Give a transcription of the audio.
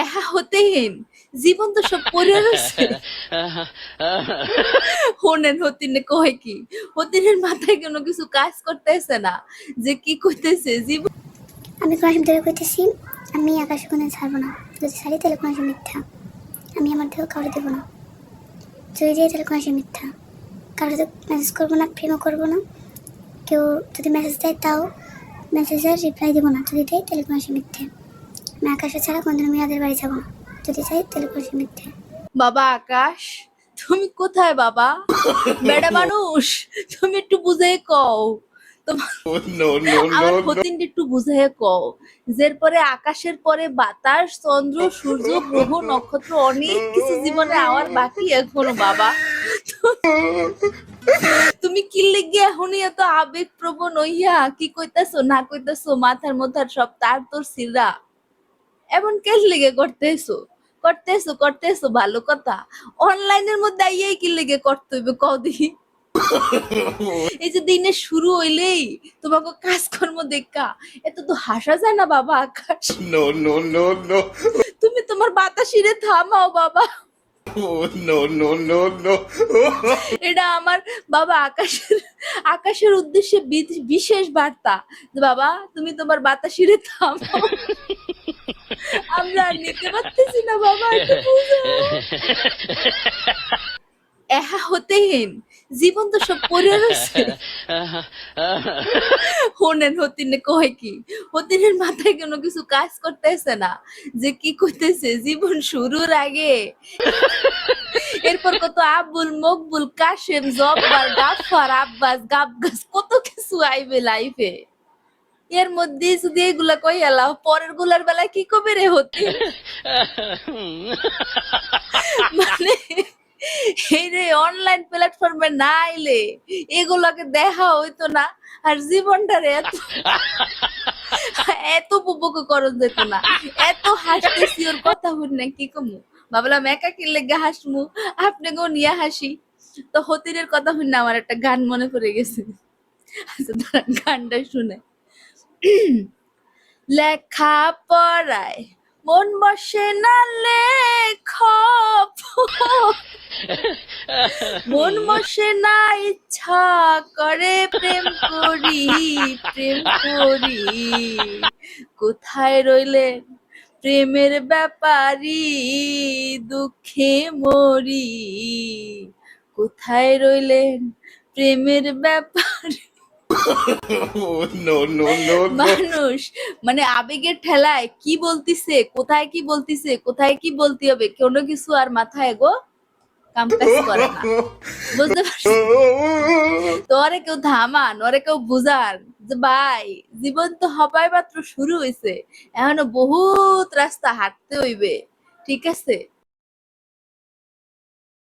এহা হতেহীন। জীবন তো সব পড়ে রয়েছে হোনেন, হতিনে, কয় কি? হতিনের মাথায় কোনো কিছু কাজ করতেছে না। যে কি করতেছে জীবন আমি সময় ধরে কইতেছি, আমি আকাশ কোনো ছাড়বো না। যদি ছাড়ি তাহলে কোনো মিথ্যা। আমি আমার দেহ কাউকে দেবো না। যদি যাই তাহলে সময় মিথ্যা। কারোর সাথে মেসেজ করব না, প্রেমও করব না। কেউ যদি মেসেজ দেয় তাও মেসেজের রিপ্লাই দেবো না। যদি দেয় তাহলে সময় মিথ্যে। আমি আকাশে ছাড়া কোনদিন আমি বাড়ি যাব না। যদি চাই তাহলে সময় মিথ্যে। বাবা আকাশ তুমি কোথায় বাবা? বেড়া মানুষ তুমি একটু বুঝে কও। আমার no, no. একটু বুঝাই কও। যের পরে আকাশের পরে বাতাস চন্দ্র সূর্য গ্রহ নক্ষত্র অনেক কিছু জীবনে আমার বাকি এখনও বাবা। তুমি কি লেগে এখনই এত আবেগ প্রবণ হইয়া? কি কইতাছো না কইতাছো মাথার মধ্যে সব তার তোর সিরা এমন কেস লেগে করতেছো? করতেছো করতেছো ভালো কথা। অনলাইনের মধ্যে আইয়াই কি লেগে করতে হইবে কদি এই যে দিনের শুরু হইলেই তোমাকে কাজকর্ম দেখা এত তো হাসা যায় না বাবা আকাশ। No, no, no, no. তুমি তোমার বাতাসিরে থামাও বাবা। No, no, no, no. এটা আমার বাবা আকাশের আকাশের উদ্দেশ্যে বিশেষ বার্তা। যে বাবা তুমি তোমার বাতাসিরে থামাও। আমরা নিতে পারতেছি না, বাবা এহা হতেহীন জীবন তো সব পড়ে রয়েছে। হোনেন হতিনে কয় কি? হতিনের মাথায় কোনো কিছু কাজ করতেছে না। যে কি করতেছে জীবন শুরুর আগে। এরপর কত আব্বুল মকবুল, কাশেম, জব্বার গাফার আব্বাস গাবগাস কত কিছু আইবে লাইফে এর মধ্যে যদি এগুলা কই এলাও, পরেরগুলার বেলা কি কবে রে হতে? মানে এই রে অনলাইন প্ল্যাটফর্মে না আইলে এগুলাকে দেখা হইতো না, আর জীবনটারে এত এত উপভোগ করন যেত না, এত হাসতেছি ওর কথা হই না, কি কমু? ভাবলাম একাকি লেগে হাসমু? আপনি গো নিয়ে হাসি। তো হতিরের কথা হই না, আমার একটা গান মনে পড়ে গেছে। আচ্ছা গানটা শুনে। লেখা পড়ায় মন বসে না লেখ মন বসে না ইচ্ছা করে প্রেম করি প্রেম করি। কোথায় রইলেন প্রেমের ব্যাপারি, দুঃখে মরি। কোথায় রইলেন প্রেমের ব্যাপারি? মানুষ মানে আবেগের ঠেলায় কি বলতিছে, কোথায় কি বলতিছে, কোথায় কি বলতে হবে, কোনো কিছু আর মাথায় গো তোরে কেউ থামান ওরে কেউ বুঝান যে ভাই, জীবন তো হবাই মাত্র শুরু হয়েছে এখনও বহুত রাস্তা হাঁটতে হইবে, ঠিক আছে?